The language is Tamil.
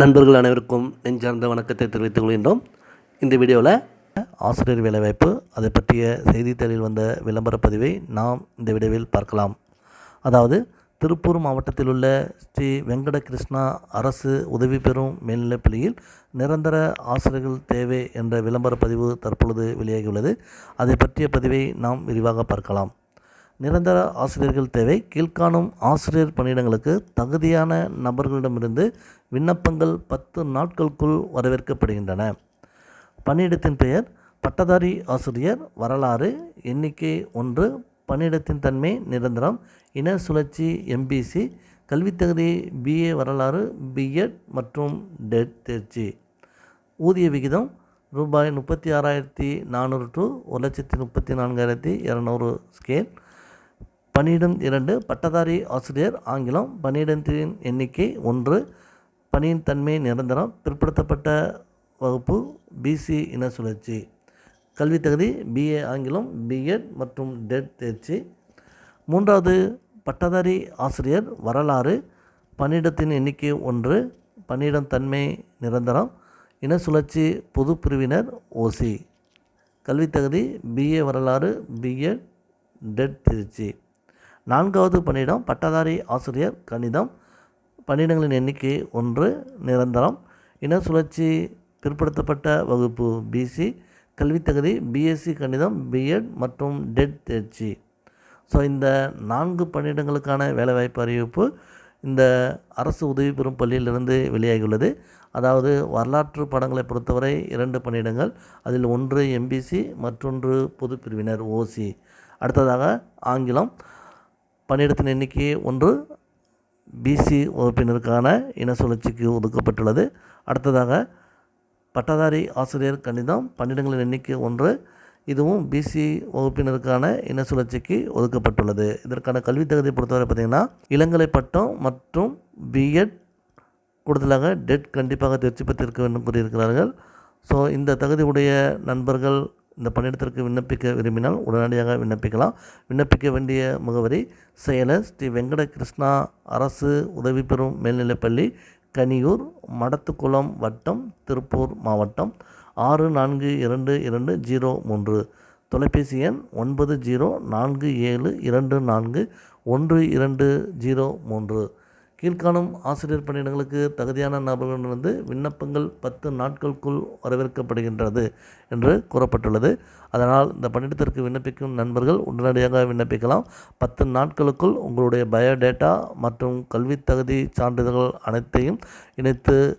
நண்பர்கள் அனைவருக்கும் நெஞ்சார்ந்த வணக்கத்தை தெரிவித்துக் கொள்கின்றோம். இந்த வீடியோவில் ஆசிரியர் வேலைவாய்ப்பு அதை பற்றிய செய்தித்தாளில் வந்த விளம்பரப் பதிவை நாம் இந்த வீடியோவில் பார்க்கலாம். அதாவது திருப்பூர் மாவட்டத்தில் உள்ள ஸ்ரீ வெங்கட கிருஷ்ணா அரசு உதவி பெறும் மேல்நிலைப்பள்ளியில் நிரந்தர ஆசிரியர்கள் தேவை என்ற விளம்பரப் பதிவு தற்பொழுது வெளியாகியுள்ளது. அதை பற்றிய பதிவை நாம் விரிவாக பார்க்கலாம். நிரந்தர ஆசிரியர்கள் தேவை. கீழ்காணும் ஆசிரியர் பணியிடங்களுக்கு தகுதியான நபர்களிடமிருந்து விண்ணப்பங்கள் பத்து நாட்களுக்குள் வரவேற்கப்படுகின்றன. பணியிடத்தின் பெயர் பட்டதாரி ஆசிரியர் வரலாறு எண்ணிக்கை ஒன்று. பணியிடத்தின் தன்மை நிரந்தரம். இன சுழற்சி எம்பிசி கல்வித் தகுதி பிஏ வரலாறு பிஎட் மற்றும் டெட் தேர்ச்சி. ஊதிய விகிதம் ரூபாய் முப்பத்தி ஆறாயிரத்தி நானூறு டு ஒரு லட்சத்தி முப்பத்தி நான்காயிரத்தி இரநூறு ஸ்கேல் பணியிடம் இரண்டு பட்டதாரி ஆசிரியர் ஆங்கிலம் பணியிடத்தின் எண்ணிக்கை ஒன்று. பணியின் தன்மை நிரந்தரம். பிற்படுத்தப்பட்ட வகுப்பு பிசி இன சுழற்சி. கல்வித் தகுதி பிஏ ஆங்கிலம் பிஎட் மற்றும் டெட் தேர்ச்சி. மூன்றாவது பட்டதாரி ஆசிரியர் வரலாறு. பணியிடத்தின் எண்ணிக்கை ஒன்று. பணியிடம் தன்மை நிரந்தரம். இன சுழற்சி பொது பிரிவினர் ஓசி கல்வித் தகுதி பிஏ வரலாறு பிஎட் டெட் திருச்சி. நான்காவது பணியிடம் பட்டதாரி ஆசிரியர் கணிதம். பணியிடங்களின் எண்ணிக்கை ஒன்று நிரந்தரம். இன சுழற்சி பிற்படுத்தப்பட்ட வகுப்பு பிசி கல்வித் தகுதி பிஎஸ்சி கணிதம் பிஎட் மற்றும் டெட் தேர்ச்சி. ஸோ இந்த நான்கு பணியிடங்களுக்கான வேலைவாய்ப்பு அறிவிப்பு இந்த அரசு உதவி பெறும் பள்ளியிலிருந்து வெளியாகியுள்ளது. அதாவது வரலாற்று படங்களை பொறுத்தவரை இரண்டு பணியிடங்கள் அதில் ஒன்று எம்பிசி மற்றொன்று பொதுப்பிரிவினர் ஓசி அடுத்ததாக ஆங்கிலம். பணியிடத்தின் எண்ணிக்கை ஒன்று பிசி வகுப்பினருக்கான இன சுழற்சிக்கு ஒதுக்கப்பட்டுள்ளது. அடுத்ததாக பட்டதாரி ஆசிரியர் கணிதம் பன்னிடங்களின் எண்ணிக்கை ஒன்று இதுவும் பிசி வகுப்பினருக்கான இன சுழற்சிக்கு ஒதுக்கப்பட்டுள்ளது. இதற்கான கல்வித் தகுதியை பொறுத்தவரை பார்த்திங்கன்னா இளங்கலை பட்டம் மற்றும் பிஎட் கூடுதலாக டெட் கண்டிப்பாக தேர்ச்சி பெற்றிருக்க வேண்டும் கூறியிருக்கிறார்கள். ஸோ இந்த தகுதியுடைய நண்பர்கள் இந்த பணியிடத்திற்கு விண்ணப்பிக்க விரும்பினால் உடனடியாக விண்ணப்பிக்கலாம். விண்ணப்பிக்க வேண்டிய முகவரி செயலர் ஸ்ரீ வெங்கட கிருஷ்ணா அரசு உதவி பெறும் மேல்நிலைப்பள்ளி கனியூர் மடத்துக்குளம் வட்டம் திருப்பூர் மாவட்டம் ஆறு நான்கு இரண்டு இரண்டு ஜீரோ மூன்று. தொலைபேசி எண் ஒன்பது ஜீரோ நான்கு ஏழு இரண்டு நான்கு ஒன்று இரண்டு ஜீரோ மூன்று. கீழ்காணும் ஆசிரியர் பணியிடங்களுக்கு தகுதியான நபர்களிடமிருந்து விண்ணப்பங்கள் பத்து நாட்களுக்குள் வரவேற்கப்படுகின்றது என்று கூறப்பட்டுள்ளது. அதனால் இந்த பணியிடத்திற்கு விண்ணப்பிக்கும் நண்பர்கள் உடனடியாக விண்ணப்பிக்கலாம். பத்து நாட்களுக்குள் உங்களுடைய பயோடேட்டா மற்றும் கல்வித் தகுதி சான்றிதழ்கள் அனைத்தையும் இணைத்து